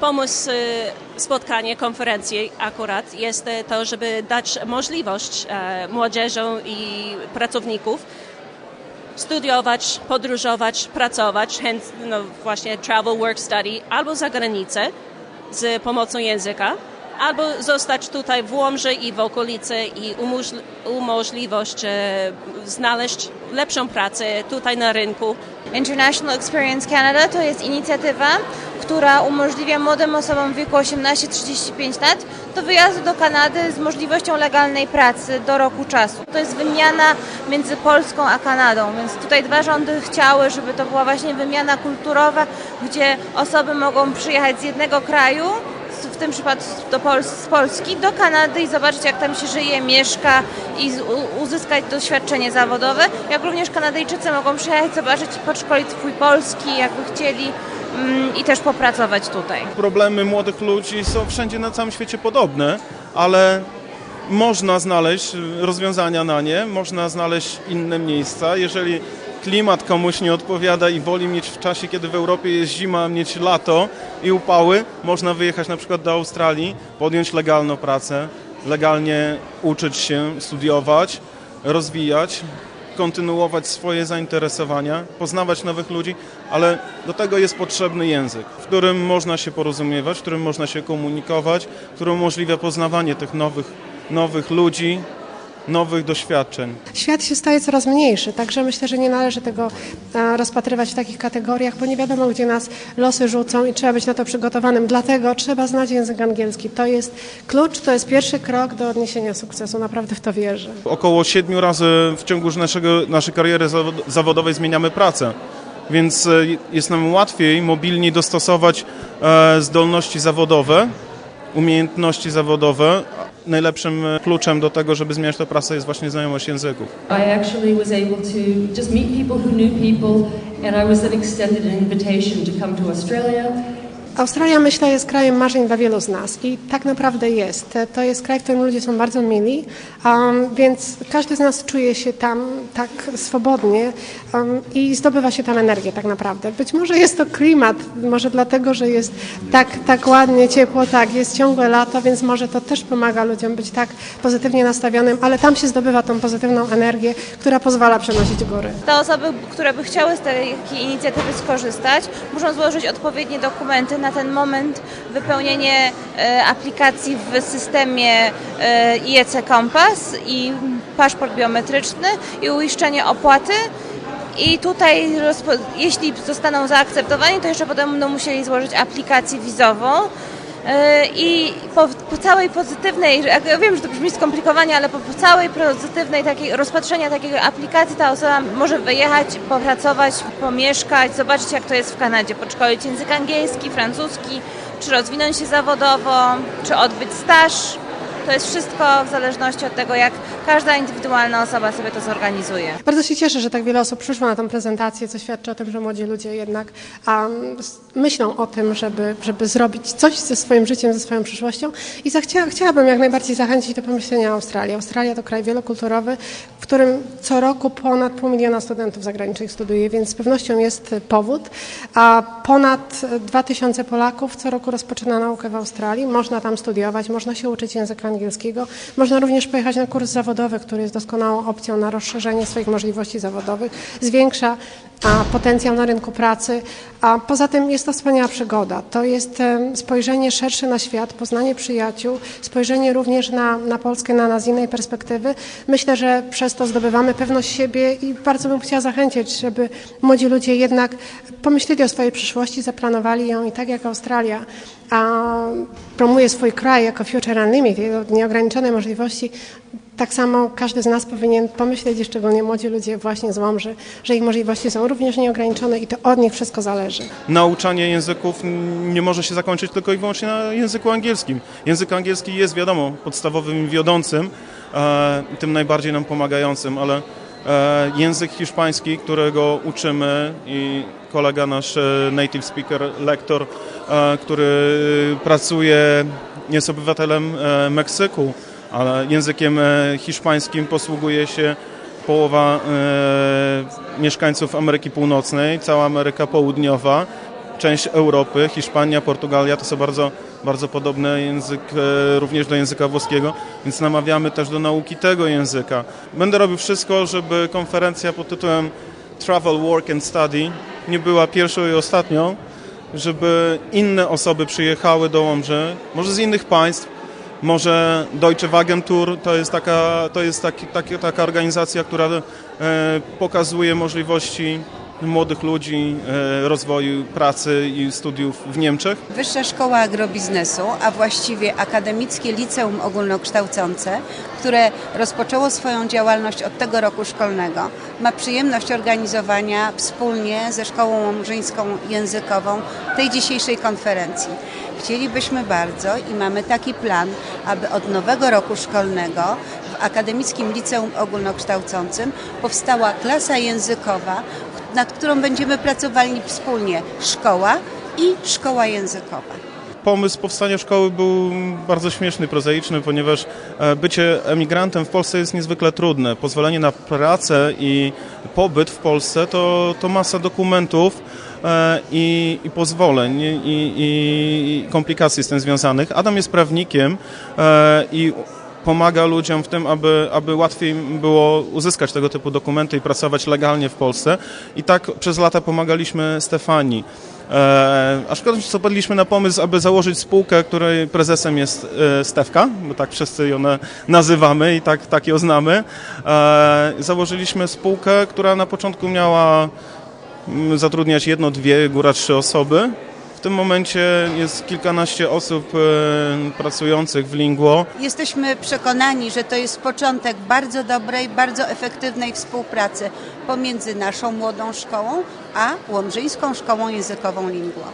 pomysł y, spotkania, konferencji akurat jest y, to, żeby dać możliwość e, młodzieżom i pracowników studiować, podróżować, pracować, no właśnie travel, work, study, albo za granicę z pomocą języka, albo zostać tutaj w Łomży i w okolicy i umożli- umożliwość e, znaleźć lepszą pracę tutaj na rynku. International Experience Canada to jest inicjatywa, która umożliwia młodym osobom w wieku 18-35 lat do wyjazdu do Kanady z możliwością legalnej pracy do roku czasu. To jest wymiana między Polską a Kanadą, więc tutaj dwa rządy chciały, żeby to była właśnie wymiana kulturowa, gdzie osoby mogą przyjechać z jednego kraju, w tym przypadku do Pol- z Polski, do Kanady i zobaczyć jak tam się żyje, mieszka i uzyskać doświadczenie zawodowe. Jak również Kanadyjczycy mogą przyjechać, zobaczyć i podszkolić swój polski, jakby chcieli i też popracować tutaj. Problemy młodych ludzi są wszędzie na całym świecie podobne, ale można znaleźć rozwiązania na nie, można znaleźć inne miejsca. Jeżeli klimat komuś nie odpowiada i woli mieć w czasie, kiedy w Europie jest zima, mieć lato i upały, można wyjechać na przykład do Australii, podjąć legalną pracę, legalnie uczyć się, studiować, rozwijać, kontynuować swoje zainteresowania, poznawać nowych ludzi, ale do tego jest potrzebny język, w którym można się porozumiewać, w którym można się komunikować, który umożliwia poznawanie tych nowych, nowych ludzi, nowych doświadczeń. Świat się staje coraz mniejszy, także myślę, że nie należy tego e, rozpatrywać w takich kategoriach, bo nie wiadomo, gdzie nas losy rzucą i trzeba być na to przygotowanym. Dlatego trzeba znać język angielski. To jest klucz, to jest pierwszy krok do odniesienia sukcesu. Naprawdę w to wierzę. Około siedmiu razy w ciągu naszego, naszej kariery zawod- zawodowej zmieniamy pracę, więc e, jest nam łatwiej mobilnie dostosować e, zdolności zawodowe, umiejętności zawodowe. Najlepszym kluczem do tego, żeby zmieniać tę pracę jest właśnie znajomość języków. I actually was able to just meet people who knew people, and I was then extended an invitation to come to Australia. Australia, myślę, jest krajem marzeń dla wielu z nas i tak naprawdę jest. To jest kraj, w którym ludzie są bardzo mili, um, więc każdy z nas czuje się tam tak swobodnie um, i zdobywa się tam energię tak naprawdę. Być może jest to klimat, może dlatego, że jest tak, tak ładnie, ciepło, tak, jest ciągłe lato, więc może to też pomaga ludziom być tak pozytywnie nastawionym, ale tam się zdobywa tą pozytywną energię, która pozwala przenosić góry. Te osoby, które by chciały z tej inicjatywy skorzystać, muszą złożyć odpowiednie dokumenty. Na ten moment wypełnienie e, aplikacji w systemie e, IEC Compass i paszport biometryczny i uiszczenie opłaty. I tutaj, jeśli zostaną zaakceptowani, to jeszcze potem będą musieli złożyć aplikację wizową. E, I po, po całej pozytywnej, ja wiem, że to brzmi skomplikowanie, ale po, po całej pozytywnej takiej rozpatrzenia takiej aplikacji ta osoba może wyjechać, popracować, pomieszkać, zobaczyć jak to jest w Kanadzie, podszkolić język angielski, francuski, czy rozwinąć się zawodowo, czy odbyć staż. To jest wszystko w zależności od tego, jak każda indywidualna osoba sobie to zorganizuje. Bardzo się cieszę, że tak wiele osób przyszło na tę prezentację, co świadczy o tym, że młodzi ludzie jednak um, myślą o tym, żeby, żeby zrobić coś ze swoim życiem, ze swoją przyszłością. I zachcia, chciałabym jak najbardziej zachęcić do pomyślenia o Australii. Australia to kraj wielokulturowy, którym co roku ponad pół miliona studentów zagranicznych studiuje, więc z pewnością jest powód. A ponad 2000 Polaków co roku rozpoczyna naukę w Australii. Można tam studiować, można się uczyć języka angielskiego. Można również pojechać na kurs zawodowy, który jest doskonałą opcją na rozszerzenie swoich możliwości zawodowych, zwiększa a, potencjał na rynku pracy, a poza tym jest to wspaniała przygoda. To jest spojrzenie szersze na świat, poznanie przyjaciół, spojrzenie również na, na Polskę, na nas z innej perspektywy. Myślę, że przez to zdobywamy pewność siebie i bardzo bym chciała zachęcić, żeby młodzi ludzie jednak pomyśleli o swojej przyszłości, zaplanowali ją i tak jak Australia a, promuje swój kraj jako Future Unlimited, nieograniczone możliwości, tak samo każdy z nas powinien pomyśleć, szczególnie młodzi ludzie właśnie z Łomży, że ich możliwości są również nieograniczone i to od nich wszystko zależy. Nauczanie języków nie może się zakończyć tylko i wyłącznie na języku angielskim. Język angielski jest, wiadomo, podstawowym wiodącym, e, tym najbardziej nam pomagającym, ale e, język hiszpański, którego uczymy i kolega nasz e, native speaker, lektor, który pracuje, jest obywatelem Meksyku, ale językiem e, hiszpańskim posługuje się połowa e, mieszkańców Ameryki Północnej, cała Ameryka Południowa, część Europy, Hiszpania, Portugalia to są bardzo, bardzo podobne język, e, również do języka włoskiego, więc namawiamy też do nauki tego języka. Będę robił wszystko, żeby konferencja pod tytułem Travel, Work and Study nie była pierwszą i ostatnią, żeby inne osoby przyjechały do Łomży, może z innych państw, może Deutsche Wagentour to jest taka, to jest taki, taki, taka organizacja, która e, pokazuje możliwości młodych ludzi, e, rozwoju pracy i studiów w Niemczech. Wyższa Szkoła Agrobiznesu, a właściwie Akademickie Liceum Ogólnokształcące, które rozpoczęło swoją działalność od tego roku szkolnego, ma przyjemność organizowania wspólnie ze Szkołą Łomżyńską Językową tej dzisiejszej konferencji. Chcielibyśmy bardzo i mamy taki plan, aby od nowego roku szkolnego w Akademickim Liceum Ogólnokształcącym powstała klasa językowa, nad którą będziemy pracowali wspólnie szkoła i szkoła językowa. Pomysł powstania szkoły był bardzo śmieszny, prozaiczny, ponieważ e, bycie emigrantem w Polsce jest niezwykle trudne. Pozwolenie na pracę i pobyt w Polsce to, to masa dokumentów e, i, i pozwoleń i, i, komplikacji z tym związanych. Adam jest prawnikiem e, i pomaga ludziom w tym, aby, aby łatwiej było uzyskać tego typu dokumenty i pracować legalnie w Polsce. I tak przez lata pomagaliśmy Stefanii. E, aczkolwiek wpadliśmy na pomysł, aby założyć spółkę, której prezesem jest e, Stefka, bo tak wszyscy ją na- nazywamy i tak, tak ją znamy. E, założyliśmy spółkę, która na początku miała mm, zatrudniać jedno, dwie, góra trzy osoby. W tym momencie jest kilkanaście osób e, pracujących w Lingwo. Jesteśmy przekonani, że to jest początek bardzo dobrej, bardzo efektywnej współpracy pomiędzy naszą młodą szkołą a Łomżyńską Szkołą Językową Lingwo.